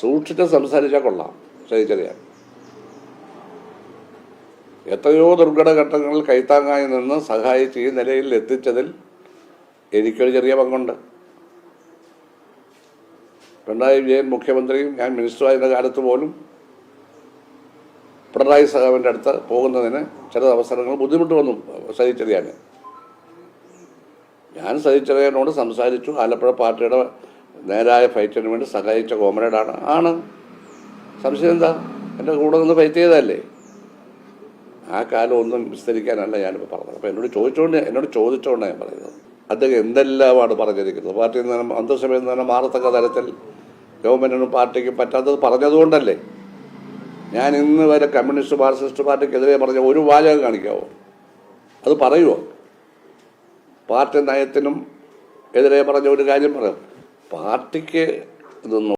സൂക്ഷിച്ച് സംസാരിച്ചാൽ കൊള്ളാം ശ്രദ്ധിച്ചറിയാം എത്രയോ ദുർഘട ഘട്ടങ്ങളിൽ കൈത്താങ്ങായി നിന്ന് സഹായിച്ച് ഈ നിലയിൽ എത്തിച്ചതിൽ എനിക്കൊരു ചെറിയ പങ്കുണ്ട്. പിണറായി വിജയൻ മുഖ്യമന്ത്രിയും ഞാൻ മിനിസ്റ്ററായിരുന്ന കാലത്ത് പോലും പിണറായി സഹാവിന്റെ അടുത്ത് പോകുന്നതിന് ചില അവസരങ്ങൾ ബുദ്ധിമുട്ട് വന്നു സഹിച്ചറിയാൻ. ഞാൻ സഹിച്ചറിയാനോട് സംസാരിച്ചു ആലപ്പുഴ പാർട്ടിയുടെ നേരായ ഫൈറ്റിന് വേണ്ടി സഹായിച്ച കോമ്രേഡാണ് ആണ്. സംശയം എന്താ? എന്റെ കൂടെ നിന്ന് ഫൈറ്റ് ചെയ്തതല്ലേ? ആ കാലം ഒന്നും വിസ്തരിക്കാനല്ല ഞാനിപ്പോൾ പറഞ്ഞത്. അപ്പോൾ എന്നോട് ചോദിച്ചുകൊണ്ട് എന്നോട് ചോദിച്ചുകൊണ്ടാണ് ഞാൻ പറയുന്നത്. അദ്ദേഹം എന്തെല്ലാമാണ് പറഞ്ഞിരിക്കുന്നത്? പാർട്ടിയിൽ നിന്ന് അന്തസമയം നിന്ന് മാറത്തക്ക തരത്തിൽ ഗവൺമെന്റിനും പാർട്ടിക്ക് പറ്റാത്തത് പറഞ്ഞതുകൊണ്ടല്ലേ? ഞാൻ ഇന്ന് വരെ കമ്മ്യൂണിസ്റ്റ് മാർക്സിസ്റ്റ് പാർട്ടിക്കെതിരെ പറഞ്ഞ ഒരു വാചകം കാണിക്കാവോ? അത് പറയുമോ പാർട്ടി നയത്തിനും എതിരെ പറഞ്ഞ ഒരു കാര്യം പറയാം. പാർട്ടിക്ക് ഇതൊന്നും